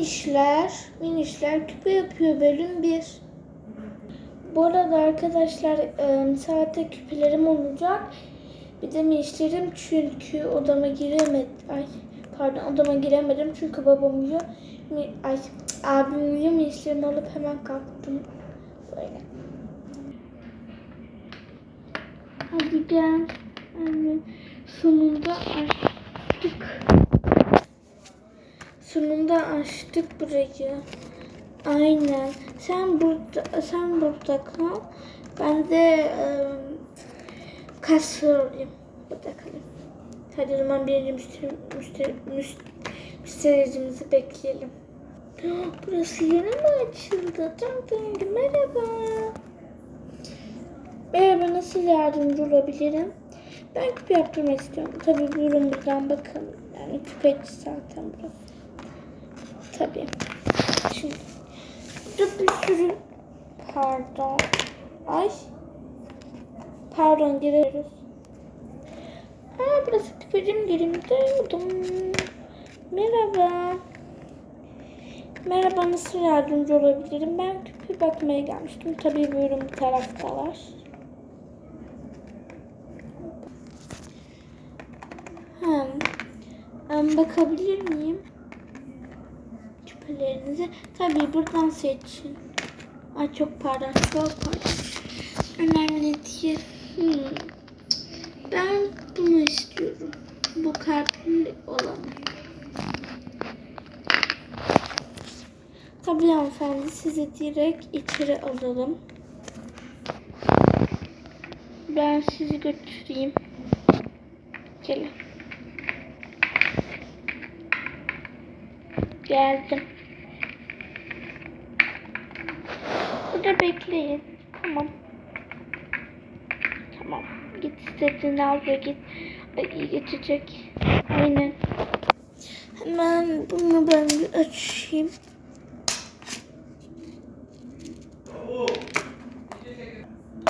İşler, minişler küpe yapıyor bölüm 1. Bu arada arkadaşlar e, saatte küpelerim olacak. Bir de minişlerim çünkü odama giremedim. Ay pardon odama giremedim çünkü babam uyuyor. Ay abim uyuyor minişlerimi alıp hemen kalktım. Böyle. Hadi gel. Anne, sonunda açtık. Sonunda açtık burayı. Aynen. Sen burada sen burada kal. Ben de e, kasır olayım. Burada kalayım. Hadi o zaman birinci müşteri, müşteri, müşteri, müştericimizi bekleyelim. Burası yeni mi açıldı? Dın. Merhaba. Merhaba nasıl yardımcı olabilirim? Ben küpe yaptırmak istiyorum. Tabii buyurun buradan bakın. Yani küpeci zaten burası. Tabii. Şimdi burada bir sürü pardon. Ay. Pardon giriyoruz. Aa burası küpecim gireyim. Merhaba. Merhaba nasıl yardımcı olabilirim? Ben küpe bakmaya gelmiştim. Tabii buyurun bu taraftalar. Hem, hem bakabilir miyim? Küpelerinizi. Tabii buradan seçin. Ay çok pardon, çok pardon. Önemli değil. Hmm. Ben bunu istiyorum. Bu kalpli olanı. Tabii hanımefendi sizi direkt içeri alalım. Ben sizi götüreyim. Gelin. Geldim. Burada bekleyin. Tamam. Tamam. Git istediğini al ve git. İyi geçecek. Aynen. Hemen bunu ben bir açayım.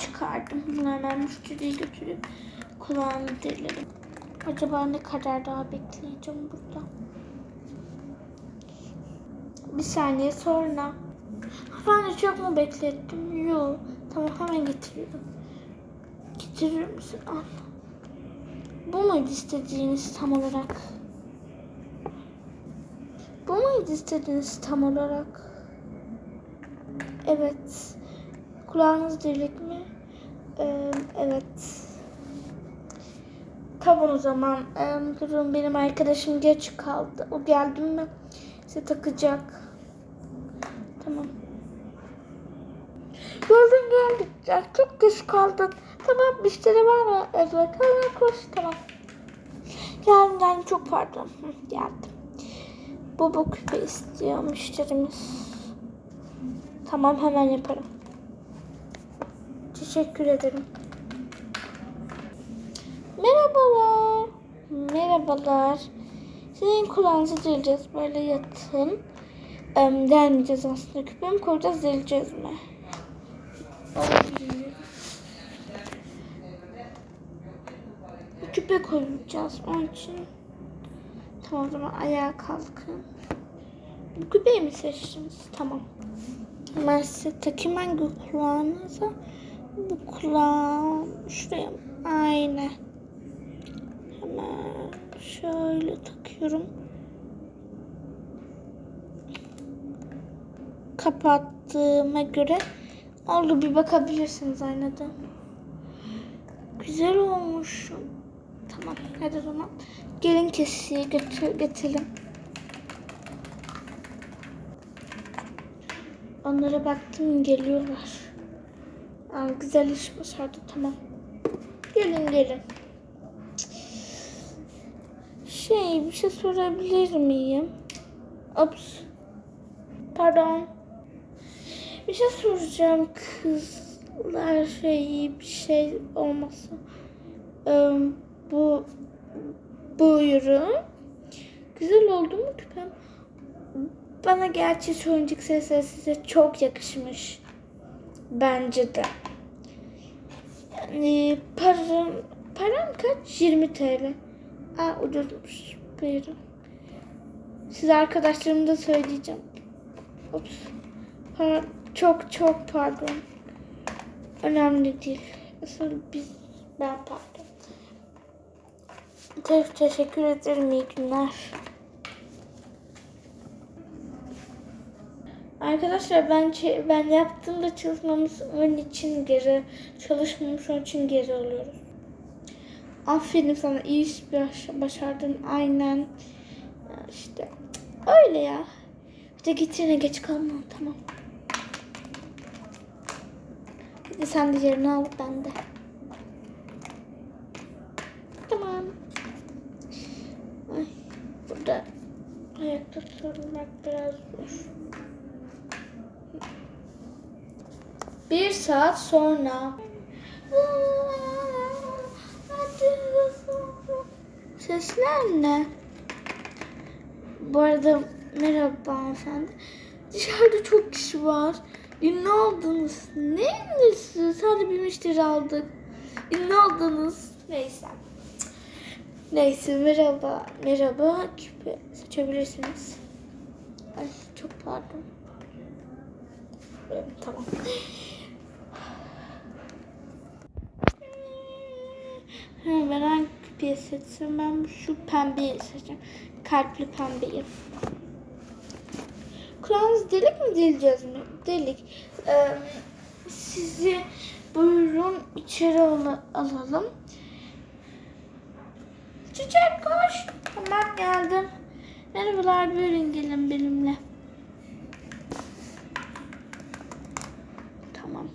Çıkardım. Bunu hemen müşteriye götürüp kulağını delerim. Acaba ne kadar daha bekleyeceğim burada? Bir saniye sonra. Efendim çok mu beklettim? Yok. Tamam hemen getiriyorum. Getirir misin? Al. Bu muydu istediğiniz tam olarak? Bu muydu istediğiniz tam olarak? Evet. Kulağınız delik mi? Ee, evet. Tamam o zaman. Ee, durun benim arkadaşım geç kaldı. O geldi mi? Size takacak. Tamam. Gördün geldik. Ya, çok geç kaldın. Tamam müşteri var mı? Evet. Hemen koş. Tamam. Geldim geldim. Çok pardon. Geldim. Bu bu küpe istiyor müşterimiz. Tamam hemen yaparım. Teşekkür ederim. Merhabalar. Merhabalar. Sizin kulağınızı deleceğiz. Böyle yatın. Ee, delmeyeceğiz aslında. Küpe mi koyacağız, deleceğiz mi? Küpe koyacağız onun için. Tamam o zaman ayağa kalkın. Bu küpeyi mi seçtiniz? Tamam. Hemen size takayım hangi kulağınıza? Bu kulağım şuraya. Aynen. Hemen şöyle takıyorum. Kapattığıma göre oldu bir bakabilirsiniz aynada. Güzel olmuş. Tamam hadi o zaman. Gelin kesiye götür, getirelim. Onlara baktım geliyorlar. Aa, güzel iş başardı tamam. Gelin gelin. Şey bir şey sorabilir miyim? Ops. Pardon. Bir şey soracağım kızlar şey bir şey olmasın. Ee, bu buyurun. Güzel oldu mu küpem? Bana gerçi oyuncak sesleri size çok yakışmış. Bence de. Yani param, param kaç? 20 TL. Aa ucuzmuş. Buyurun. Size arkadaşlarım da söyleyeceğim. Ups. Pa- çok çok pardon. Önemli değil. Asıl biz ben pardon. Te- teşekkür ederim. İyi günler. Arkadaşlar ben ben yaptığımda çalışmamız onun için geri çalışmamış onun için geri alıyoruz. Aferin sana iyi iş baş- başardın aynen. İşte öyle ya. Hadi git yine geç kalma tamam. Hadi sen de yerini al ben de. Tamam. Ay, burada ayakta durmak biraz zor. Bir saat sonra. Sesler ne? Bu arada merhaba hanımefendi. Dışarıda çok kişi var. Ünlü oldunuz. Ne ünlüsü? Sadece bir müşteri aldık. Ünlü oldunuz. Neyse. Neyse merhaba. Merhaba. Küpe seçebilirsiniz. Ay çok pardon. Evet, tamam. Ben hangi küpeyi seçsem? Ben şu pembeyi seçeceğim. Kalpli pembeyi. Kulağınız delik mi deleceğiz mi? Delik. Ee, sizi buyurun içeri al- alalım. Çiçek koş. Tamam geldim. Merhabalar buyurun gelin benimle. Tamam.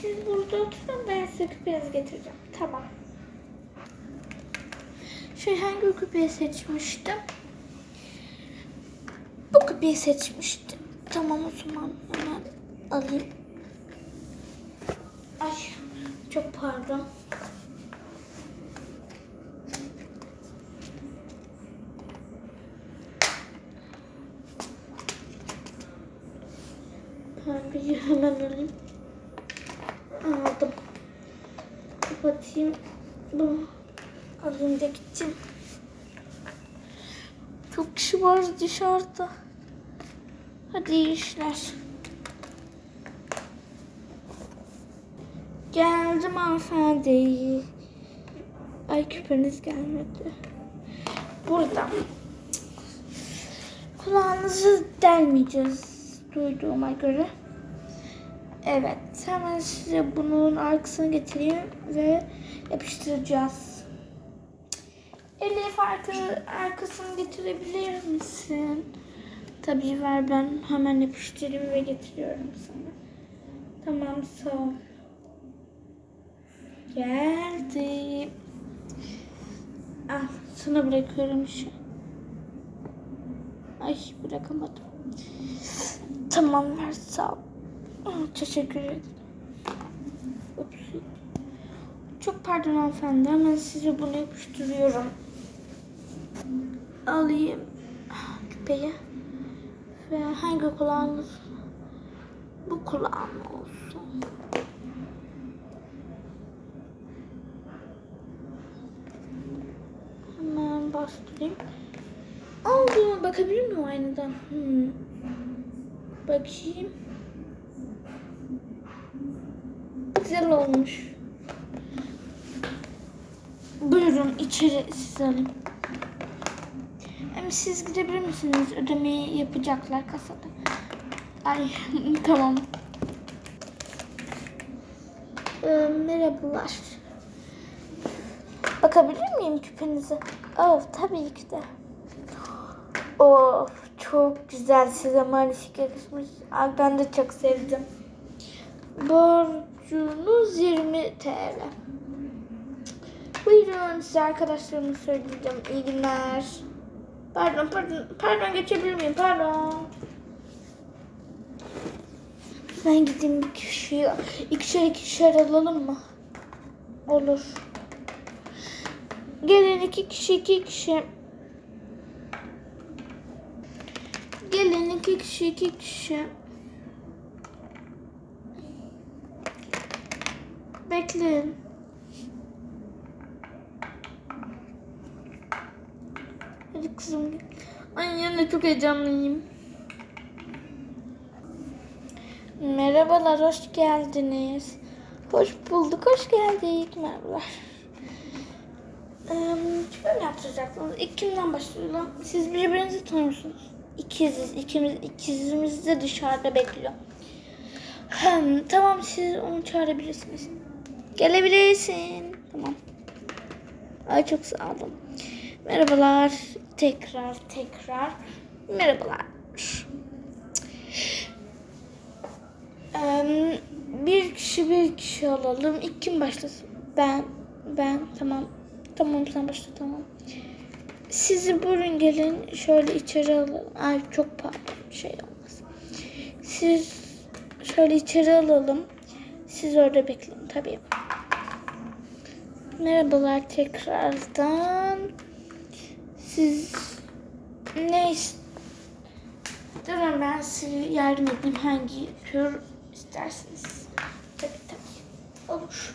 Siz burada oturun ben size küpenizi getireceğim. Tamam. Şey hangi küpeyi seçmiştim? Küpeyi seçmiştim. Tamam o zaman hemen alayım. Ay çok pardon. Pembeyi hemen alayım. Aldım. Kapatayım. Bunu alayım da gideceğim. Çok kişi var dışarıda. Hadi işler. Geldim hanımefendi. Ay küpeniz gelmedi. Burada. Kulağınızı delmeyeceğiz duyduğuma göre. Evet, hemen size bunun arkasını getireyim ve yapıştıracağız. Elif arka, arkasını getirebilir misin? Tabii ver ben hemen yapıştırayım ve getiriyorum sana. Tamam sağ ol. Geldim. Ah sana bırakıyorum şu. Ay bırakamadım. Tamam ver sağ ol. Ah, teşekkür ederim. Çok pardon hanımefendi. Hemen size bunu yapıştırıyorum. Alayım küpeyi. Ve hangi kulağınız? Bu kulağım olsun. Hemen bastırayım. Oldu. Bakabilir miyim aynadan? Hmm. Bakayım. Güzel olmuş. Buyurun içeri siz alın. Hem siz gidebilir misiniz? Ödemeyi yapacaklar kasada. Ay tamam. Ee, merhabalar. Bakabilir miyim küpenize? Oh tabii ki de. Of çok güzel size maalesef yakışmış. Ay, ben de çok sevdim. Borcunuz 20 TL. Buyurun size arkadaşlarımı söyleyeceğim. İyi günler. Pardon pardon pardon geçebilir miyim? Pardon. Ben gideyim bir kişiye. İkişer ikişer alalım mı? Olur. Gelin iki kişi iki kişi. Gelin iki kişi iki kişi. Bekleyin. Kızım. Ay yine çok heyecanlıyım. Merhabalar, hoş geldiniz. Hoş bulduk, hoş geldik. Merhabalar. Ee, şöyle yapacaksınız. İlk kimden başlayalım? Siz birbirinizi tanıyorsunuz. İkiziz. İkimiz, ikizimiz de dışarıda bekliyor. Hem, tamam siz onu çağırabilirsiniz. Gelebilirsin. Tamam. Ay çok sağ olun. Merhabalar. Tekrar tekrar. Merhabalar. Ee, bir kişi bir kişi alalım. İlk kim başlasın? Ben. Ben. Tamam. Tamam sen başla tamam. Sizi buyurun gelin. Şöyle içeri alalım. Ay çok pardon. Şey olmaz. Siz şöyle içeri alalım. Siz orada bekleyin tabii. Merhabalar tekrardan. Siz ne is- Durun ben size yardım edeyim. Hangi tür isterseniz. Tabii tabii. Olur.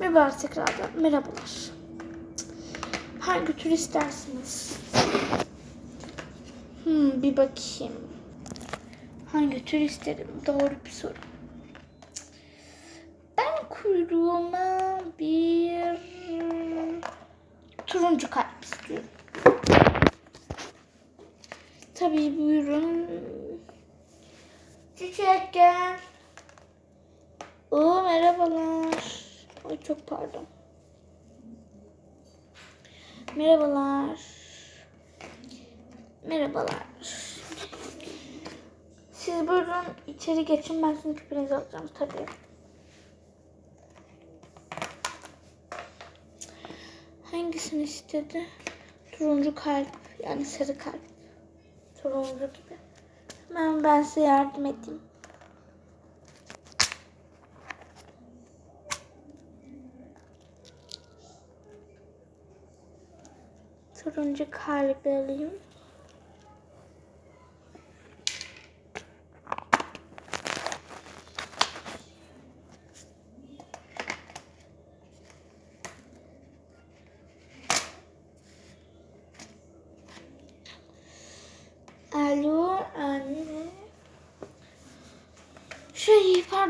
Merhabalar tekrardan. Merhabalar. Hangi tür istersiniz? Hmm, bir bakayım. Hangi tür isterim? Doğru bir soru. Ben kuyruğuma bir turuncu kalp istiyorum. Tabii buyurun. Çiçek gel. Oo merhabalar. Ay çok pardon. Merhabalar. Merhabalar. Siz buyurun içeri geçin ben sizin küpenizi alacağım tabii. Hangisini istedi? Turuncu kalp yani sarı kalp. Turuncu gibi. Hemen ben size yardım edeyim. Turuncu kalbi alayım.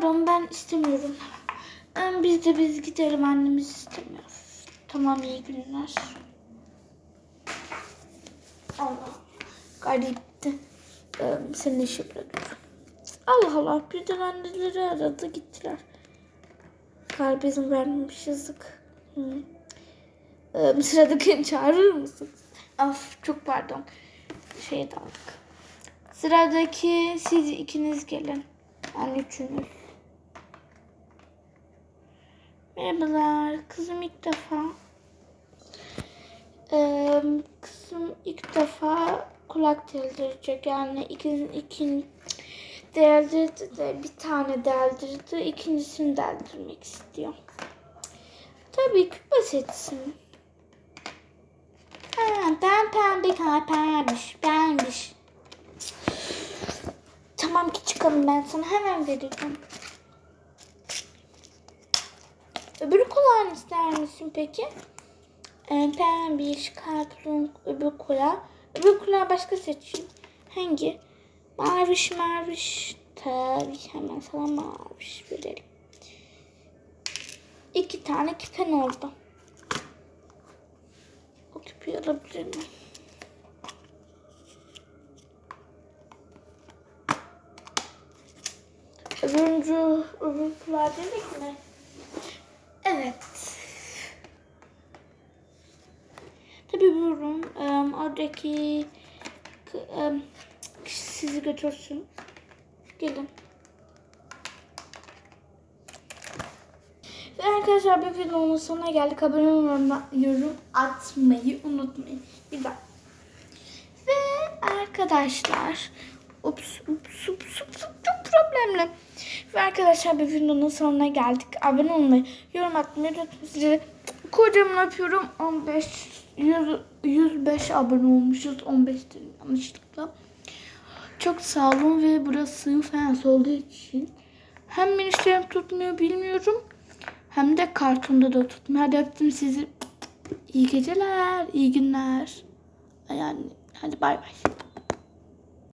Pardon ben istemiyorum. Em, Biz de biz gidelim annemiz istemiyor. Tamam iyi günler. Allah garipti. Ee, senin işi dur. Allah Allah birden anneleri aradı gittiler. Kalp izin vermemiş yazık. Ee, sıradakini çağırır mısın? Of çok pardon. Şeye daldık. Sıradaki siz ikiniz gelin. Yani üçünüz. Merhabalar. Kızım ilk defa. Ee, kızım ilk defa kulak deldirecek. Yani ikinci, ikin, deldirdi de bir tane deldirdi. ikincisini deldirmek istiyor. Tabii ki basitsin. Ha, ben pembe kalpermiş. Benmiş. Tamam ki çıkalım ben sana hemen vereceğim. Öbür kulağını ister misin peki? Ee, pembiş, kalplum, öbür kulağı. Öbür kulağı başka seçeyim. Hangi? Maviş, maviş. Tabii hemen sana maviş verelim. İki tane küpen oldu. O küpeyi alabilir miyim? Öbürüncü, öbür kulağı dedik mi? Evet. Tabii buyurun. Em, oradaki kişi sizi götürsün. Gelin. Ve arkadaşlar bir videonun sonuna geldik. Abone olmayı, yorum atmayı unutmayın. Bak. Ve arkadaşlar ups ups ups ups çok problemli. Ve arkadaşlar bir videonun sonuna geldik. Abone olmayı, yorum atmayı unutmayın. Sizi kocaman öpüyorum. 15 100, 105 abone olmuşuz. 15 dedim yanlışlıkla. Çok sağ olun ve burası fens olduğu için hem minişlerim tutmuyor bilmiyorum hem de kartonda da tutmuyor. Hadi öptüm sizi. İyi geceler, iyi günler. Yani hadi bay bay.